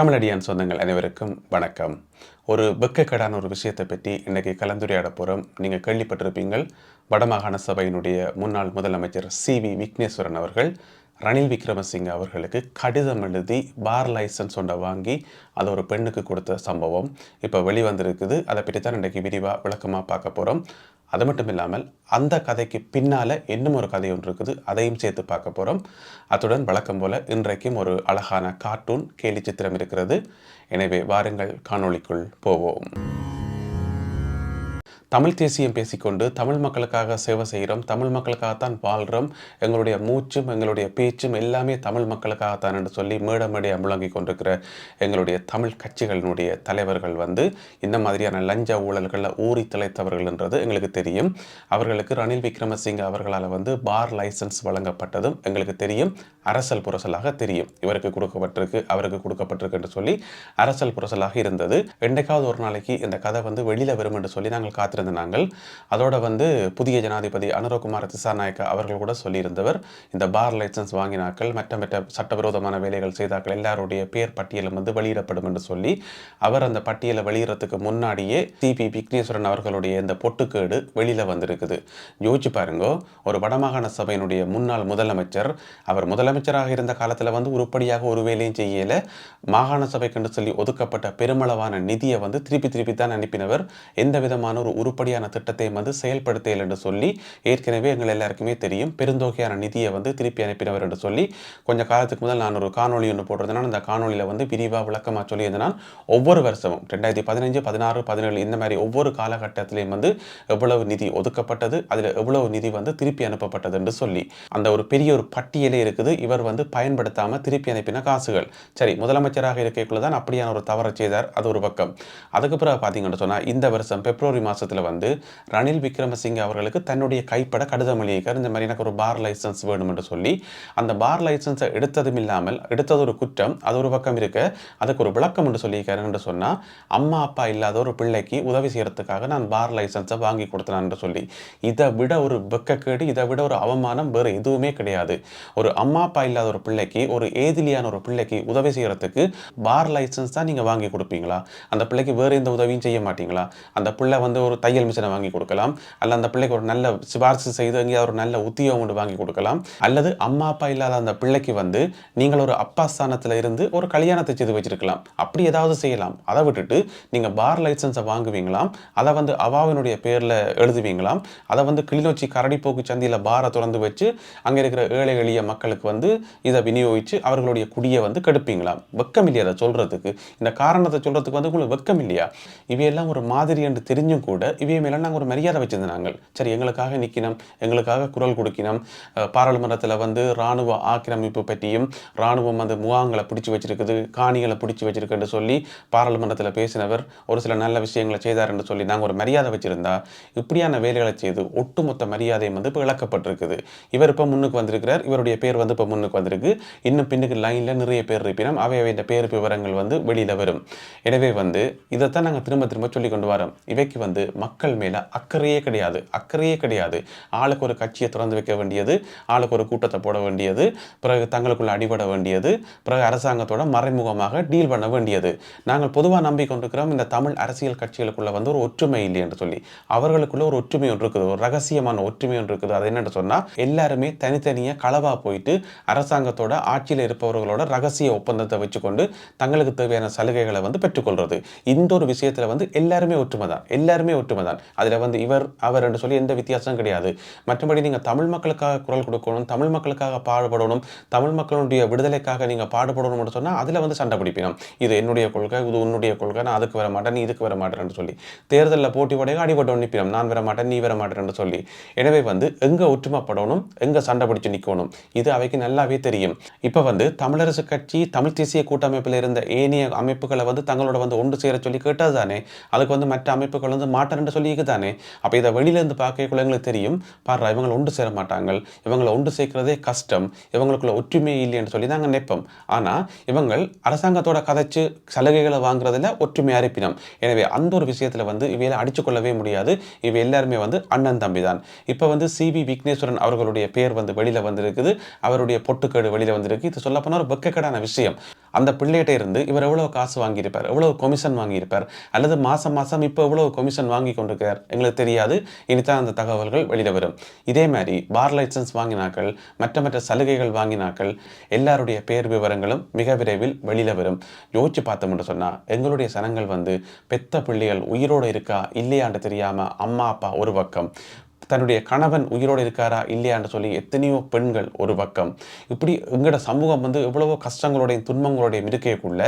தமிழடியான் சொந்தங்கள் அனைவருக்கும் வணக்கம். ஒரு வெக்கக்கடான ஒரு விஷயத்தை பற்றி இன்றைக்கி கலந்துரையாட போகிறோம் நீங்கள் கேள்விப்பட்டிருப்பீங்கள். வடமாகாண சபையினுடைய முன்னாள் முதலமைச்சர் சி வி விக்னேஸ்வரன் அவர்கள் ரணில் விக்ரமசிங்க அவர்களுக்கு கடிதம் எழுதி பார் லைசன்ஸ் ஒன்றை வாங்கி அதை ஒரு பெண்ணுக்கு கொடுத்த சம்பவம். இப்போ வெளிவந்திருக்குது. அதை பற்றி தான் இன்றைக்கு விரிவாக விளக்கமாக பார்க்க போகிறோம் அது மட்டும் இல்லாமல் அந்த கதைக்கு பின்னால் இன்னும் ஒரு கதை ஒன்று இருக்குது. அதையும் சேர்த்து பார்க்க போகிறோம் அத்துடன் வழக்கம் போல் இன்றைக்கும் ஒரு அழகான கார்ட்டூன் கேலி சித்திரம் இருக்கிறது. எனவே வாருங்கள் காணொளிக்குள் போவோம். தமிழ் தேசியம் பேசிக்கொண்டு தமிழ் மக்களுக்காக சேவை செய்கிறோம். தமிழ் மக்களுக்காகத்தான் வாழ்கிறோம் எங்களுடைய மூச்சும் எங்களுடைய பேச்சும் எல்லாமே தமிழ் மக்களுக்காகத்தான் என்று சொல்லி மேட மேடையாக முழங்கி கொண்டிருக்கிற எங்களுடைய தமிழ் கட்சிகளினுடைய தலைவர்கள் வந்து இந்த மாதிரியான லஞ்ச ஊழல்களில் ஊறி திளைத்தவர்கள்ன்றது எங்களுக்கு தெரியும். அவர்களுக்கு ரணில் விக்ரமசிங்க அவர்களால் வந்து பார் லைசன்ஸ் வழங்கப்பட்டதும் எங்களுக்கு தெரியும். அரசல் புரசலாக தெரியும். இவருக்கு கொடுக்கப்பட்டிருக்கு அவருக்கு கொடுக்கப்பட்டிருக்கு என்று சொல்லி அரசல் புரசலாக இருந்தது. என்றைக்காவது ஒரு நாளைக்கு இந்த கதை வந்து வெளியில் வரும் என்று சொல்லி நாங்கள் காத்திருந்த நாங்கள். அதோட வந்து புதிய ஜனாதிபதி அனுரகுமார் திசாநாயக்க அவர்கள் கூட சொல்லியிருந்தவர் இந்த பார் லைசன்ஸ் வாங்கினாக்கள் மற்ற மற்ற சட்டவிரோதமான வேலைகள் செய்தாக்கள் எல்லாருடைய பேர் பட்டியலும் வந்து வெளியிடப்படும் என்று சொல்லி அவர் அந்த பட்டியலை வெளியிடறதுக்கு முன்னாடியே சிபி விக்னேஸ்வரன் அவர்களுடைய இந்த பொட்டுக்கேடு வெளியில் வந்திருக்குது. யோசிச்சு பாருங்கோ ஒரு வடமாகாண சபையினுடைய முன்னாள் முதலமைச்சர் அவர் முதலமைச்சராக இருந்த காலத்தில் வந்து உருப்படியாக ஒரு வேலையும் செய்யலை. மாகாண சபைக்கு சொல்லி ஒதுக்கப்பட்ட பெருமளவான நிதியை வந்து திருப்பி திருப்பி தான் அனுப்பினவர். எந்த விதமான ஒரு உருப்படியான திட்டத்தை வந்து செயல்படுத்தல் என்று சொல்லி ஏற்கனவே எங்கள் எல்லாருக்குமே தெரியும். பெருந்தொகையான நிதியை வந்து திருப்பி அனுப்பினவர் என்று சொல்லி கொஞ்சம் காலத்துக்கு முதல் நான் ஒரு காணொலி ஒன்று போட்டிருந்தேன். அந்த காணொலியில் வந்து விரிவாக விளக்கமாக சொல்லியிருந்தேன். ஒவ்வொரு வருஷமும் ரெண்டாயிரத்தி பதினஞ்சு பதினாறு பதினேழு இந்த மாதிரி ஒவ்வொரு காலகட்டத்திலையும் வந்து எவ்வளவு நிதி ஒதுக்கப்பட்டது அதில் எவ்வளவு நிதி வந்து திருப்பி அனுப்பப்பட்டது என்று சொல்லி அந்த ஒரு பெரிய ஒரு பட்டியலே இருக்குது. இவர் வந்து பயன்படுத்தாமல் திருப்பி அனுப்பின காசுகள். சரி முதலமைச்சராக இருக்கக்குள்ள தான் அப்படியான ஒரு தவறை செய்தார். அது ஒரு பக்கம். அதுக்கு பிறகு பார்த்தீங்கன்னு சொன்னால் இந்த வருஷம் பிப்ரவரி மாதத்தில் வந்து ரணில் விக்ரமசிங்க அவர்களுக்கு தன்னுடைய கைப்பட கடிதம் எழுதியிருக்கார். இந்த மாதிரி எனக்கு ஒரு பார் லைசன்ஸ் வேணும் என்று சொல்லி அந்த பார் லைசன்ஸை எடுத்ததும் இல்லாமல் எடுத்தது ஒரு குற்றம் அது ஒரு பக்கம் இருக்க அதுக்கு ஒரு விளக்கம் என்று சொல்லியிருக்காரு என்று சொன்னால் அம்மா அப்பா இல்லாத ஒரு பிள்ளைக்கு உதவி செய்யறதுக்காக நான் பார் லைசன்ஸை வாங்கி கொடுத்தேன் என்று சொல்லி இதை விட ஒரு வெக்கக்கேடு இதை விட ஒரு அவமானம் வேறு எதுவுமே கிடையாது. ஒரு அம்மா அப்பா இல்லாத ஒரு பிள்ளைக்கு ஒரு ஏதிலியான ஒரு பிள்ளைக்கு உதவி செய்யறதுக்கு பார் லைசன்ஸ் தான் நீங்கள் வாங்கி கொடுப்பீங்களா? அந்த பிள்ளைக்கு வேறு எந்த உதவியும் செய்ய மாட்டீங்களா? அந்த பிள்ளை வந்து ஒரு தையல் மிஷினை வாங்கி கொடுக்கலாம். அல்ல அந்த பிள்ளைக்கு ஒரு நல்ல சிபாரிசு செய்து எங்கேயாவது ஒரு நல்ல உத்தியோகம் ஒன்று வாங்கி கொடுக்கலாம். அல்லது அம்மா அப்பா இல்லாத அந்த பிள்ளைக்கு வந்து நீங்கள் ஒரு அப்பா ஸ்தானத்தில் இருந்து ஒரு கல்யாணத்தை செய்து வச்சிருக்கலாம். அப்படி ஏதாவது செய்யலாம். அதை விட்டுட்டு நீங்கள் பார் லைசன்ஸை வாங்குவீங்களாம். அதை வந்து அவாவினுடைய பேரில் எழுதுவீங்களாம். அதை வந்து கிளிநொச்சி கரடிப்போக்கு சந்தியில் பாரை திறந்து வச்சு அங்கே இருக்கிற ஏழை எளிய மக்களுக்கு வந்து இதை விநியோகித்து அவர்களுடைய குடியை வந்து கெடுப்பீங்களாம். வெக்கம் இல்லையா அதை சொல்கிறதுக்கு இந்த காரணத்தை சொல்கிறதுக்கு வந்து உங்களுக்கு வெக்கம் இல்லையா? இவையெல்லாம் ஒரு மாதிரி என்று தெரிஞ்சும் கூட இவைய மேலே நாங்கள் ஒரு மரியாதை வச்சிருந்தோம் நாங்கள். சரி எங்களுக்காக நிற்கினோம் எங்களுக்காக குரல் கொடுக்கினோம். பாராளுமன்றத்தில் வந்து இராணுவ ஆக்கிரமிப்பு பற்றியும் இராணுவம் வந்து முகாங்களை பிடிச்சி வச்சிருக்குது காணிகளை பிடிச்சி வச்சிருக்குன்னு சொல்லி பாராளுமன்றத்தில் பேசினவர் ஒரு சில நல்ல விஷயங்களை செய்தார் என்று சொல்லி நாங்கள் ஒரு மரியாதை வச்சுருந்தா இப்படியான வேலைகளை செய்து ஒட்டுமொத்த மரியாதையும் வந்து இப்போ இழக்கப்பட்டிருக்குது. இவர் இப்போ முன்னுக்கு வந்திருக்கிறார் இவருடைய பேர் வந்து இப்போ முன்னுக்கு வந்திருக்கு. இன்னும் பின்னுக்கு லைனில் நிறைய பேர் இருப்பினும் அவை அவையின் பேர் விவரங்கள் வந்து வெளியில் வரும். எனவே வந்து இதைத்தான் நாங்கள் திரும்ப திரும்ப சொல்லி கொண்டு வரோம். இவைக்கு வந்து மக்கள் மேலே அக்கறையே கிடையாது அக்கறையே கிடையாது. ஆளுக்கு ஒரு கட்சியை திறந்து வைக்க வேண்டியது ஆளுக்கு ஒரு கூட்டத்தை போட வேண்டியது பிறகு தங்களுக்குள்ள அடிபட வேண்டியது பிறகு அரசாங்கத்தோட மறைமுகமாக டீல் பண்ண வேண்டியது. நாங்கள் பொதுவாக நம்பிக்கொண்டிருக்கிறோம் இந்த தமிழ் அரசியல் கட்சிகளுக்குள்ள வந்து ஒரு ஒற்றுமை இல்லை என்று சொல்லி. அவர்களுக்குள்ள ஒரு ஒற்றுமை ஒன்று இருக்குது ஒரு ரகசியமான ஒற்றுமை ஒன்று இருக்குது. அது என்னென்னு சொன்னால் எல்லாருமே தனித்தனியாக களவாக போயிட்டு அரசாங்கத்தோட ஆட்சியில் இருப்பவர்களோட ரகசிய ஒப்பந்தத்தை வச்சுக்கொண்டு தங்களுக்கு தேவையான சலுகைகளை வந்து பெற்றுக்கொள்வது இந்த ஒரு விஷயத்தில் வந்து எல்லாருமே ஒற்றுமை தான் எல்லாருமே ஒற்றுமை. தான் அதில் வந்து இவர் அவர் என்று சொல்லி எந்த வித்தியாசம் கிடையாது. மற்றபடி நீங்கள் தமிழ் மக்களுக்காக குரல் கொடுக்கணும் தமிழ் மக்களுக்காக பாடுபடணும் தமிழ் மக்களுடைய விடுதலைக்காக நீங்கள் பாடுபடணும்னு சொன்னால் அதில் வந்து சண்டை பிடிப்பினோம். இது என்னுடைய கொள்கை இது உன்னுடைய கொள்கை நான் அதுக்கு வர மாட்டேன் நீ இதுக்கு வர மாட்டேன்னு சொல்லி. தேர்தலில் போட்டி உடைய அடிபட்டு நிற்பினோம். நான் வர மாட்டேன் நீ வர மாட்டேன்னு சொல்லி. எனவே வந்து எங்கே ஒற்றுமைப்படணும் எங்கே சண்டை பிடிச்சு நிற்கணும் இது அவைக்கு நல்லாவே தெரியும். இப்போ வந்து தமிழரசு கட்சி தமிழ் தேசிய கூட்டமைப்பில் இருந்த ஏனைய அமைப்புகளை வந்து தங்களோட வந்து ஒன்று சேர சொல்லி கேட்டது தானே அதுக்கு வந்து மற்ற அமைப்புகள் வந்து மாற்ற செய்கிறாருன்னு சொல்லியிருக்கு தானே? அப்போ இதை வெளியிலேருந்து பார்க்கக்குள்ள எங்களுக்கு தெரியும். பாரு இவங்களை ஒன்று சேர மாட்டாங்க இவங்களை ஒன்று சேர்க்கிறதே கஷ்டம். இவங்களுக்குள்ள ஒற்றுமை இல்லைன்னு சொல்லி நாங்கள் நினைப்போம். ஆனால் இவங்கள் அரசாங்கத்தோட கதைச்சு சலுகைகளை வாங்குறதுல ஒற்றுமை அரிப்பினம் எனவே அந்த ஒரு விஷயத்தில் வந்து இவையில அடிச்சு கொள்ளவே முடியாது. இவை எல்லாருமே வந்து அண்ணன் தம்பி தான் இப்போ வந்து சி வி விக்னேஸ்வரன் அவர்களுடைய பேர் வந்து வெளியில் வந்திருக்குது. அவருடைய பொட்டுக்கேடு வெளியில் வந்திருக்கு. இது சொல்லப்போனால் ஒரு வெக்கக்கேடான விஷயம். அந்த பிள்ளைகிட்ட இருந்து இவர் எவ்வளோ காசு வாங்கியிருப்பார் எவ்வளோ கொமிஷன் வாங்கியிருப்பார் அல்லது மாதம் மாதம் இப்போ எவ்வளோ கொமிஷன் வாங்கி கொண்டிருக்கார் எங்களுக்கு தெரியாது. இனித்தான் அந்த தகவல்கள் வெளியில் வரும். இதே மாதிரி பார் லைசன்ஸ் வாங்கினாக்கள் மற்ற மற்ற சலுகைகள் வாங்கினாக்கள் எல்லாருடைய பேர் விவரங்களும் மிக விரைவில் வெளியில் வரும். யோசிச்சு பார்த்தோம்னு சொன்னால் எங்களுடைய சனங்கள் வந்து பெத்த பிள்ளைகள் உயிரோடு இருக்கா இல்லையான்னு தெரியாமல் அம்மா அப்பா ஒரு பக்கம். தன்னுடைய கணவன் உயிரோடு இருக்காரா இல்லையான்னு சொல்லி எத்தனையோ பெண்கள் ஒரு பக்கம். இப்படி எங்களோட சமூகம் வந்து எவ்வளவோ கஷ்டங்களோடையும் துன்பங்களோடையும் இருக்கக்குள்ள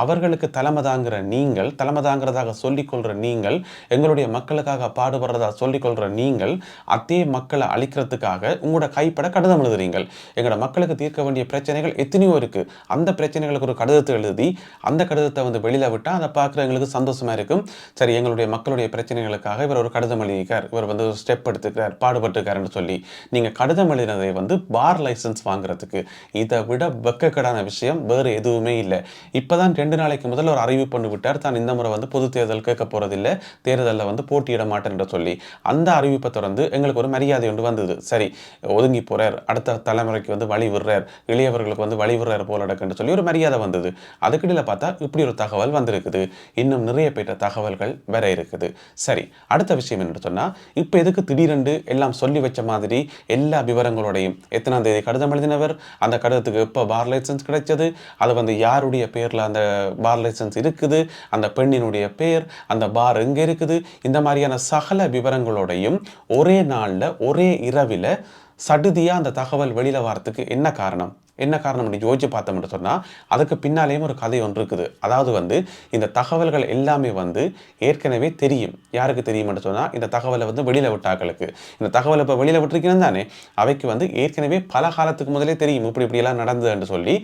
அவர்களுக்கு தலைமை தாங்குற நீங்கள் தலைமை தாங்கிறதாக சொல்லிக்கொள்கிற நீங்கள் எங்களுடைய மக்களுக்காக பாடுபடுறதா சொல்லிக்கொள்கிற நீங்கள் அதே மக்களை அழிக்கிறதுக்காக உங்களோட கைப்பட கடிதம் எழுதுறீங்கள். எங்களோட மக்களுக்கு தீர்க்க வேண்டிய பிரச்சனைகள் எத்தனையோ இருக்குது அந்த பிரச்சனைகளுக்கு ஒரு கடிதத்தை எழுதி அந்த கடிதத்தை வந்து வெளியில் விட்டால் அதை பார்க்குற எங்களுக்கு சந்தோஷமாக இருக்கும். சரி எங்களுடைய மக்களுடைய பிரச்சனைகளுக்காக இவர் ஒரு கடிதம் எழுதியிருக்கார். இவர் வந்து ஸ்டெப் எடுத்து எடுத்துக்கிறார் பாடுபட்டுருக்காருன்னு சொல்லி நீங்கள் கடிதம் எழுதினதை வந்து பார் லைசன்ஸ் வாங்குறதுக்கு இதை விட வெக்கக்கடான விஷயம் வேறு எதுவுமே இல்லை. இப்போ தான் ரெண்டு நாளைக்கு முதல்ல ஒரு அறிவிப்பு பண்ணி விட்டார். தான் இந்த முறை வந்து பொது தேர்தல் கேட்க போகிறதில்லை தேர்தலில் வந்து போட்டியிட மாட்டேன் சொல்லி அந்த அறிவிப்பை தொடர்ந்து எங்களுக்கு ஒரு மரியாதை ஒன்று வந்தது. சரி ஒதுங்கி போகிறார் அடுத்த தலைமுறைக்கு வந்து வழி விடுறார் இளையவர்களுக்கு வந்து வழி விடுறார் போல நடக்குன்னு சொல்லி ஒரு மரியாதை வந்தது. அதுக்கிடையில் பார்த்தா இப்படி ஒரு தகவல் வந்திருக்குது. இன்னும் நிறைய பெற்ற தகவல்கள் வேற இருக்குது. சரி அடுத்த விஷயம் என்னன்னு சொன்னால் இப்போ எதுக்கு திடீரென்று எல்லாம் சொல்லி வச்ச மாதிரி எல்லா விவரங்களோடையும். எத்தனாம் தேதி கடிதம் எழுதினவர்? அந்த கடிதத்துக்கு எப்போ பார் லைசன்ஸ் கிடைச்சது? அது வந்து யாருடைய பேரில் அந்த பார் லைசன்ஸ் இருக்குது? அந்த பெண்ணினுடைய பேர் அந்த பார் எங்கே இருக்குது? இந்த மாதிரியான சகல விவரங்களோடையும் ஒரே நாளில் ஒரே இரவில் சடுதியாக அந்த தகவல் வெளியில் வரத்துக்கு என்ன காரணம்? என்ன காரணம் அப்படி யோசிச்சு பார்த்தோம்னு சொன்னால் அதுக்கு பின்னாலேயும் ஒரு கதை ஒன்று இருக்குது. அதாவது வந்து இந்த தகவல்கள் எல்லாமே வந்து ஏற்கனவே தெரியும். யாருக்கு தெரியும்னு சொன்னால் இந்த தகவலை வந்து வெளியில் விட்டாக்களுக்கு. இந்த தகவலை இப்போ வெளியில் விட்டுருக்கணும் தானே? அவைக்கு வந்து ஏற்கனவே பல காலத்துக்கு முதலே தெரியும். இப்படி இப்படியெல்லாம் நடந்ததுன்னு சொல்லி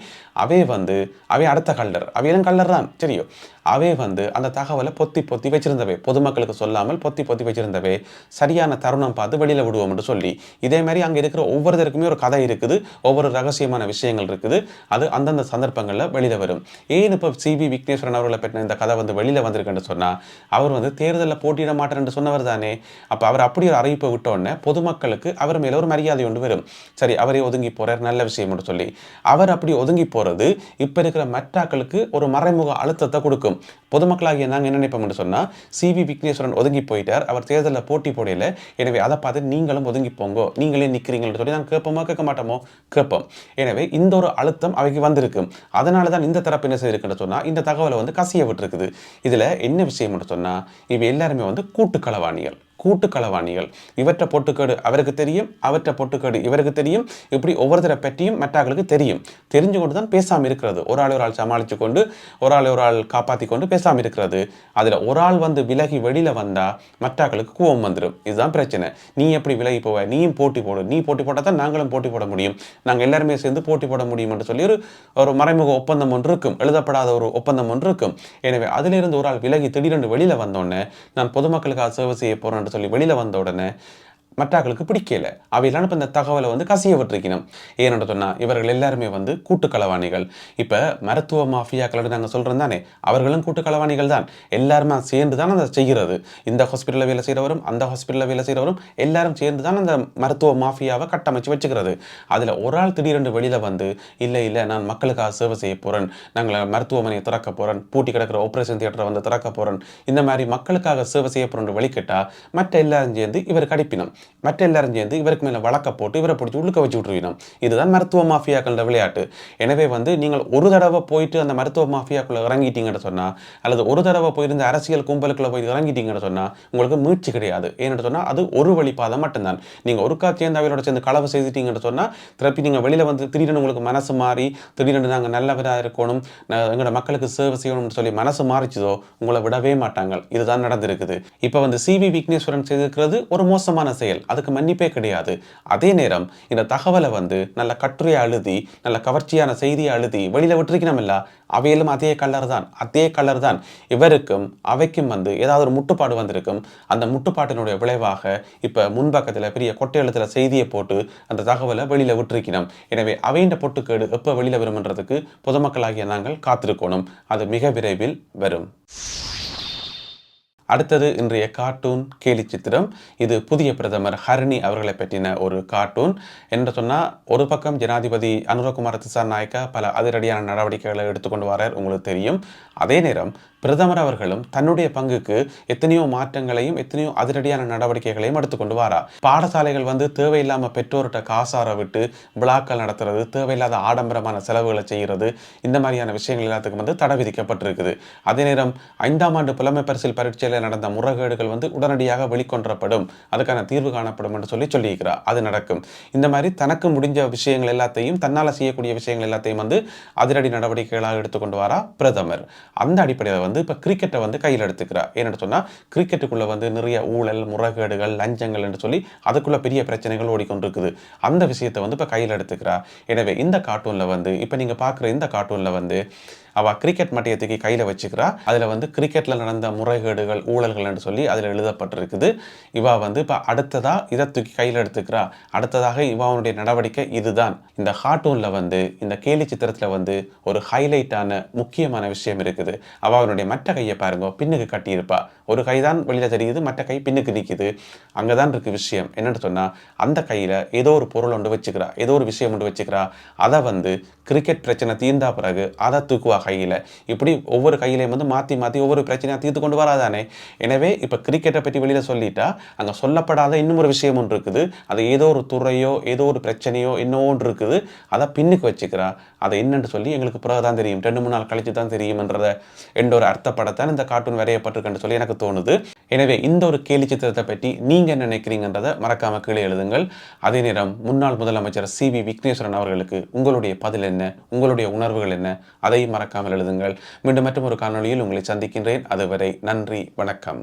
அவை வந்து அவை அடுத்த கல்லர் அவையெல்லாம் கல்லர் தான் தெரியும். அவை வந்து அந்த தகவலை பொத்தி பொத்தி வச்சிருந்தவை. பொதுமக்களுக்கு சொல்லாமல் பொத்தி பொத்தி வச்சிருந்தவை. சரியான தருணம் பார்த்து வெளியில் விடுவோம்னு சொல்லி இதே மாதிரி அங்கே இருக்கிற ஒவ்வொருத்தருக்குமே ஒரு கதை இருக்குது. ஒவ்வொரு ரகசியமான விஷயம் விஷயங்கள் இருக்குது அது அந்தந்த சந்தர்ப்பங்களில் வெளியில் வரும். ஏன் இப்போ சிபி விக்னேஸ்வரன் அவர்களை பற்றின இந்த கதை வந்து வெளியில் வந்திருக்குன்னு சொன்னால் அவர் வந்து தேர்தலில் போட்டியிட மாட்டேன்னு சொன்னவர் தானே. அப்போ அவர் அப்படி ஒரு அறிவிப்பை விட்டோடனே பொதுமக்களுக்கு அவர் மேலே ஒரு மரியாதை ஒன்று வரும். சரி அவரே ஒதுங்கி போகிறார் நல்ல விஷயம் சொல்லி. அவர் அப்படி ஒதுங்கி போகிறது இப்போ இருக்கிற மற்றாக்களுக்கு ஒரு மறைமுக அழுத்தத்தை கொடுக்கும். பொதுமக்களாகிய நாங்கள் என்ன நினைப்போம்னு சொன்னால் சிவி விக்னேஸ்வரன் ஒதுங்கி போயிட்டார் அவர் தேர்தலில் போட்டி போடையில எனவே அதை பார்த்து நீங்களும் ஒதுங்கி போங்கோ நீங்களே நிற்கிறீங்கன்னு சொல்லி நாங்கள் கேட்போமா கேட்க மாட்டோமோ? கேட்போம். எனவே இந்த ஒரு அழுத்தம் அவைக்கு வந்திருக்கு. அதனால தான் இந்த தரப்பு என்ன செய்திருக்குன்னு சொன்னால் இந்த தகவலை வந்து கசிய விட்டுருக்குது. இதில் என்ன விஷயம்னு சொன்னால் இவை எல்லாருமே வந்து கூட்டு களவாணிகள் கூட்டு களவாணிகள் இவற்றை பொட்டுக்கேடு அவருக்கு தெரியும் அவற்றை பொட்டுக்கேடு இவருக்கு தெரியும் இப்படி ஒவ்வொருத்தரை பற்றியும் மற்றவர்களுக்கு தெரியும். தெரிஞ்சு கொண்டு தான் பேசாமல் இருக்கிறது. ஒரு ஆள் ஒரு ஆள் சமாளித்து கொண்டு ஒரு ஆள் ஒரு ஆள் காப்பாற்றி கொண்டு பேசாமல் இருக்கிறது. அதில் ஒரு ஆள் வந்து விலகி வெளியில் வந்தால் மற்றவர்களுக்கு கோவம் வந்துடும் இதுதான் பிரச்சனை. நீ எப்படி விலகி போவ? நீயும் போட்டி போடு. நீ போட்டி போட்டால் தான் நாங்களும் போட்டி போட முடியும். நாங்கள் எல்லாருமே சேர்ந்து போட்டி போட முடியும் என்று சொல்லி ஒரு ஒரு மறைமுக ஒப்பந்தம் ஒன்று இருக்கும். எழுதப்படாத ஒரு ஒப்பந்தம் ஒன்று இருக்கும். எனவே அதிலிருந்து ஒரு ஆள் விலகி திடீரென்று வெளியில் வந்தோடனே நான் பொதுமக்களுக்காக சேவை செய்ய போகிறேன் சொல்லி வெளியில் வந்த உடனே மற்றாக்களுக்கு பிடிக்கல. அவையெல்லாம் இப்போ இந்த தகவலை வந்து கசிய விட்டுருக்கணும் ஏன்னு சொன்னால் இவர்கள் எல்லாருமே வந்து கூட்டுக்களவாணிகள் இப்போ மருத்துவ மாஃபியாக்கள் நாங்கள் சொல்கிறோம் தானே அவர்களும் கூட்டுக்களவாணிகள் தான். எல்லாருமே சேர்ந்து தான் அதை செய்கிறது. இந்த ஹாஸ்பிட்டலில் வேலை செய்கிறவரும் அந்த ஹாஸ்பிட்டலில் வேலை செய்கிறவரும் எல்லாரும் சேர்ந்து தான் அந்த மருத்துவ மாஃபியாவை கட்டமைச்சு வச்சுக்கிறது. அதில் ஒரு ஆள் திடீரென்று வெளியில் வந்து இல்லை இல்லை நான் மக்களுக்காக சேவை செய்ய போகிறேன் நாங்கள் மருத்துவமனையை திறக்க போகிறேன் பூட்டி கிடக்கிற ஆப்ரேஷன் தியேட்டரை வந்து திறக்க போகிறேன் இந்த மாதிரி மக்களுக்காக சேவை செய்ய போகிறோம் வெளிக்கிட்டா மற்ற எல்லாரும் சேர்ந்து இவர் கடிப்பினம் மற்ற எல்லாரும் சேர்ந்து இவருக்கு மேலே வழக்க போட்டு இவரை பிடிச்சி உள்ளுக்க வச்சு விட்டுருவினோம் இதுதான் மருத்துவ மாஃபியாக்கள விளையாட்டு. எனவே வந்து நீங்கள் ஒரு தடவை போயிட்டு அந்த மருத்துவ மாஃபியாக்குள்ளே இறங்கிட்டீங்கன்னு சொன்னால் அல்லது ஒரு தடவை போயிருந்த அரசியல் கும்பலுக்குள்ள போய் இறங்கிட்டீங்கன்னு சொன்னால் உங்களுக்கு மீழ்ச்சி கிடையாது. ஏன்னு சொன்னால் அது ஒரு வழிபாதை மட்டும்தான். நீங்கள் ஒருக்கா சேர்ந்து அவையோட சேர்ந்து களவு செய்துட்டீங்கன்னு சொன்னால் திருப்பி நீங்கள் வெளியில் வந்து திடீர்னு உங்களுக்கு மனசு மாறி திடீர்னு நாங்கள் நல்லவராக இருக்கணும் எங்களோட மக்களுக்கு சேவை செய்யணும்னு சொல்லி மனசு மாறிச்சதோ உங்களை விடவே மாட்டாங்க. இதுதான் நடந்திருக்குது. இப்போ வந்து சிவி விக்னேஸ்வரன் செய்திருக்கிறது ஒரு மோசமான செயல். செயல் அதுக்கு மன்னிப்பே கிடையாது. அதே நேரம் இந்த தகவலை வந்து நல்ல கட்டுரையை அழுதி நல்ல கவர்ச்சியான செய்தியை அழுதி வெளியில் விட்டுருக்கணும் இல்லை? அவையிலும் அதே கலர் தான். அதே கலர் தான். இவருக்கும் அவைக்கும் வந்து ஏதாவது ஒரு முட்டுப்பாடு வந்திருக்கும். அந்த முட்டுப்பாட்டினுடைய விளைவாக இப்போ முன்பக்கத்தில் பெரிய கொட்டை எழுத்துல செய்தியை போட்டு அந்த தகவலை வெளியில் விட்டுருக்கணும். எனவே அவையின் பொட்டுக்கேடு எப்போ வெளியில் வரும்ன்றதுக்கு பொதுமக்களாகிய நாங்கள் காத்திருக்கணும். அது மிக விரைவில் வரும். அடுத்தது இன்றைய கார்ட்டூன் கேலி சித்திரம். இது புதிய பிரதமர் ஹரிணி அவர்களை பற்றின ஒரு கார்ட்டூன். என்று சொன்னால் ஒரு பக்கம் ஜனாதிபதி அனுரகுமார திசாநாயக்கா பல அதிரடியான நடவடிக்கைகளை எடுத்துக்கொண்டு வரார் உங்களுக்கு தெரியும். அதே நேரம் பிரதமர் அவர்களும் தன்னுடைய பங்குக்கு எத்தனையோ மாற்றங்களையும் எத்தனையோ அதிரடியான நடவடிக்கைகளையும் எடுத்துக்கொண்டு வாரா. பாடசாலைகள் வந்து தேவையில்லாமல் பெற்றோர்கிட்ட காசார விட்டு விழாக்கள் நடத்துறது தேவையில்லாத ஆடம்பரமான செலவுகளை செய்கிறது இந்த மாதிரியான விஷயங்கள் எல்லாத்துக்கும் வந்து தடை விதிக்கப்பட்டிருக்குது. அதே நேரம் ஐந்தாம் ஆண்டு புலமை பரிசில் பரீட்சையில் நடந்த முறைகேடுகள் வந்து உடனடியாக வெளிக்கொன்றப்படும். அதுக்கான தீர்வு காணப்படும் என்று சொல்லி சொல்லியிருக்கிறார். அது நடக்கும். இந்த மாதிரி தனக்கு முடிஞ்ச விஷயங்கள் எல்லாத்தையும் தன்னால் செய்யக்கூடிய விஷயங்கள் எல்லாத்தையும் வந்து அதிரடி நடவடிக்கைகளாக எடுத்துக்கொண்டு வரா பிரதமர். அந்த அடிப்படையில் வந்து இப்போ கிரிக்கெட்டை வந்து கையில் எடுத்துக்கிறார். ஏன்னு சொன்னால் கிரிக்கெட்டுக்குள்ளே வந்து நிறைய ஊழல் முறைகேடுகள் லஞ்சங்கள் என்று சொல்லி அதுக்குள்ள பெரிய பிரச்சனைகள் ஓடிக்கொண்டிருக்குது. அந்த விஷயத்தை வந்து இப்போ கையில் எடுத்துக்கிறார். எனவே இந்த கார்ட்டூனில் வந்து இப்போ நீங்கள் பார்க்குற இந்த கார்ட்டூனில் வந்து அவள் கிரிக்கெட் மட்டியத்துக்கு கையில் வச்சுக்கிறா. அதில் வந்து கிரிக்கெட்டில் நடந்த முறைகேடுகள் ஊழல்கள் என்று சொல்லி அதில் எழுதப்பட்டிருக்குது. இவா வந்து இப்போ அடுத்ததாக இதை தூக்கி கையில் எடுத்துக்கிறா. அடுத்ததாக இவாவுடைய நடவடிக்கை இதுதான். இந்த கார்ட்டூனில் வந்து இந்த கேலி சித்திரத்தில் வந்து ஒரு ஹைலைட்டான முக்கியமான விஷயம் இருக்குது. அவனுடைய மற்ற கையை பாருங்க பின்னுக்கு கட்டியிருப்பா. ஒரு கை தான் வெளியில் தெரியுது மற்ற கை பின்னுக்கு நிற்குது அங்கே தான் இருக்கு விஷயம். என்னென்னு சொன்னால் அந்த கையில் ஏதோ ஒரு பொருள் ஒன்று வச்சுக்கிறா. ஏதோ ஒரு விஷயம் ஒன்று வச்சுக்கிறா. அதை வந்து கிரிக்கெட் பிரச்சனை தீர்ந்தா பிறகு அதை தூக்குவா கையில். இப்படி ஒவ்வொரு கையிலையும் வந்து மாற்றி மாற்றி ஒவ்வொரு பிரச்சனையாக தீர்த்து கொண்டு வராதானே? எனவே இப்போ கிரிக்கெட்டை பற்றி வெளியில் சொல்லிட்டா அங்கே சொல்லப்படாத இன்னும் ஒரு விஷயம் ஒன்று இருக்குது. அது ஏதோ ஒரு துறையோ ஏதோ ஒரு பிரச்சனையோ என்னவோ ஒன்று இருக்குது. அதை பின்னுக்கு வச்சுக்கிறா. அதை என்னென்னு சொல்லி எங்களுக்கு பிறகு தான் தெரியும். ரெண்டு மூணு நாள் கழிச்சு தான் தெரியும்ன்றத என்ற ஒரு அர்த்தப்படத்தான் இந்த கார்ட்டூன் வரையப்பட்டிருக்குன்னு சொல்லி எனக்கு தோணுது. எனவே இந்த ஒரு கேலி சித்திரத்தை பற்றி நீங்கள் என்ன நினைக்கிறீங்கன்றதை மறக்காம கீழே எழுதுங்கள். அதே நேரம் முன்னாள் முதலமைச்சர் சி வி விக்னேஸ்வரன் அவர்களுக்கு உங்களுடைய பதில் என்ன? உங்களுடைய உணர்வுகள் என்ன? அதையும் மறக்காமல் எழுதுங்கள். மீண்டும் மற்றும் ஒரு காணொலியில் உங்களை சந்திக்கின்றேன். அதுவரை நன்றி வணக்கம்.